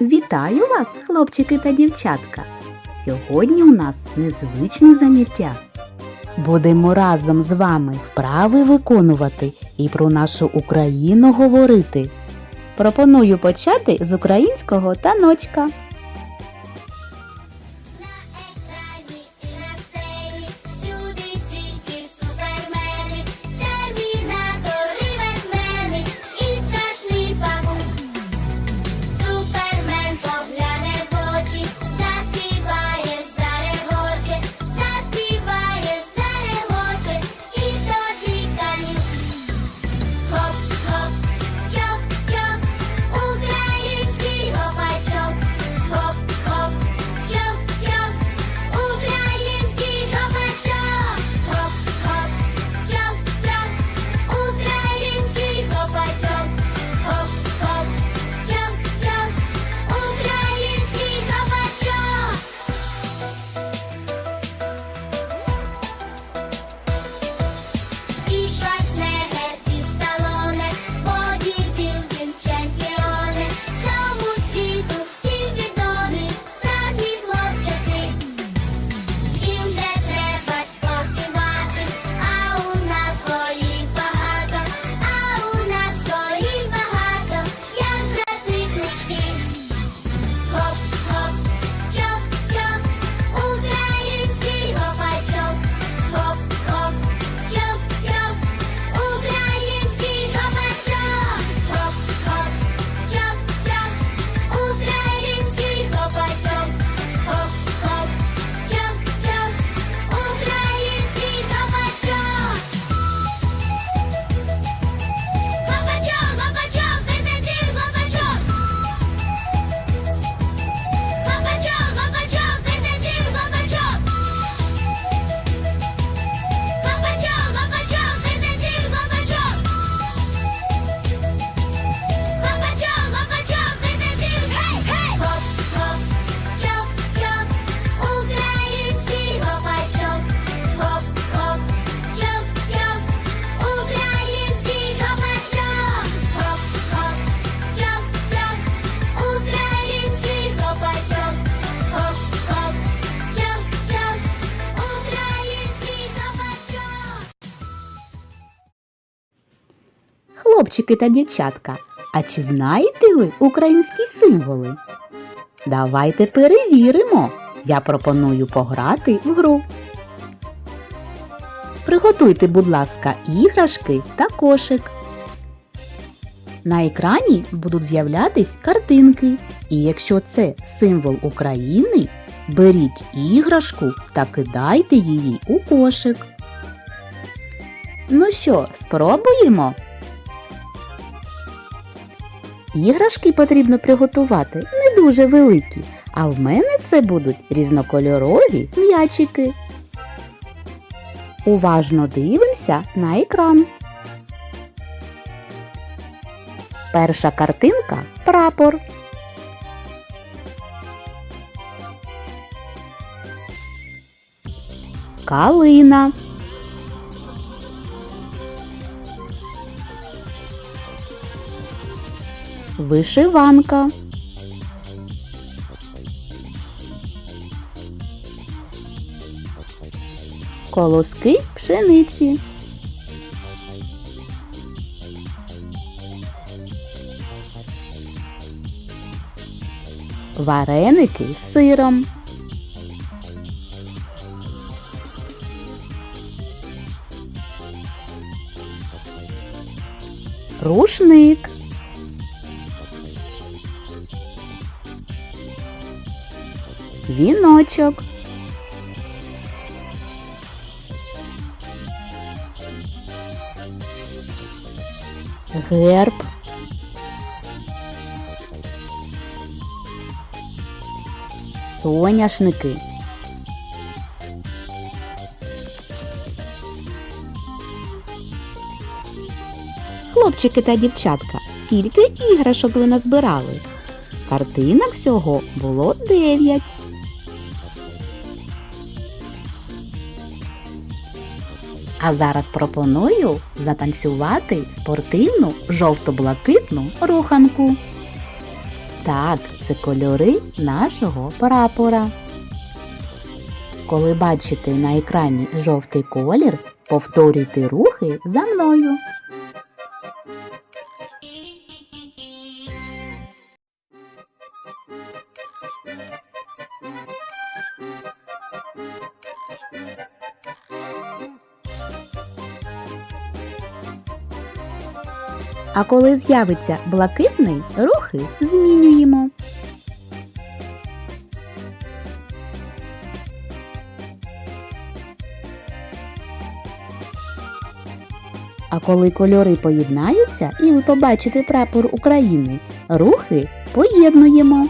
Вітаю вас, хлопчики та дівчатка! Сьогодні у нас незвичне заняття. Будемо разом з вами вправи виконувати і про нашу Україну говорити. Пропоную почати з українського таночка. Хлопчики та дівчатка, а чи знаєте ви українські символи? Давайте перевіримо. Я пропоную пограти в гру. Приготуйте, будь ласка, іграшки та кошик. На екрані будуть з'являтись картинки. І якщо це символ України, беріть іграшку та кидайте її у кошик. Ну що, спробуємо? Іграшки потрібно приготувати не дуже великі, а в мене це будуть різнокольорові м'ячики. Уважно дивимося на екран. Перша картинка прапор. Калина. Вишиванка. Колоски пшениці. Вареники з сиром. Рушник. Віночок. Герб. Соняшники. Хлопчики та дівчатка, скільки іграшок ви назбирали? Картинок всього було дев'ять. А зараз пропоную затанцювати спортивну жовто-блакитну руханку. Так, це кольори нашого прапора. Коли бачите на екрані жовтий колір, повторюйте рухи за мною. А коли з'явиться блакитний, рухи змінюємо. А коли кольори поєднаються і ви побачите прапор України, рухи поєднуємо.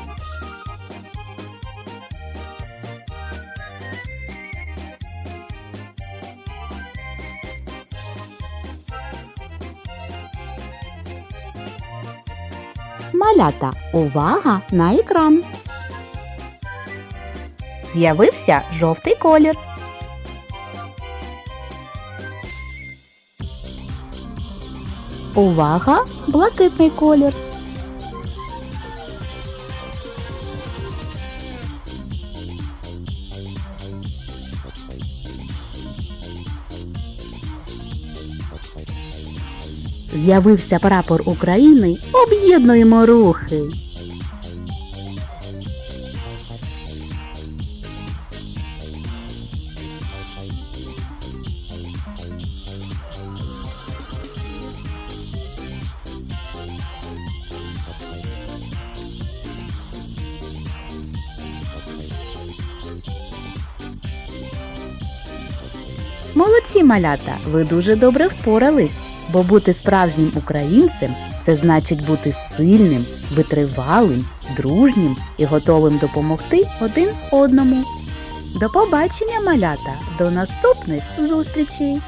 Малята, увага на екран. З'явився жовтий колір. Увага! Блакитний колір. З'явився прапор України. Об'єднуємо рухи. Молодці малята, ви дуже добре впорались, бо бути справжнім українцем це значить бути сильним, витривалим, дружнім і готовим допомогти один одному. До побачення, малята! До наступних зустрічей!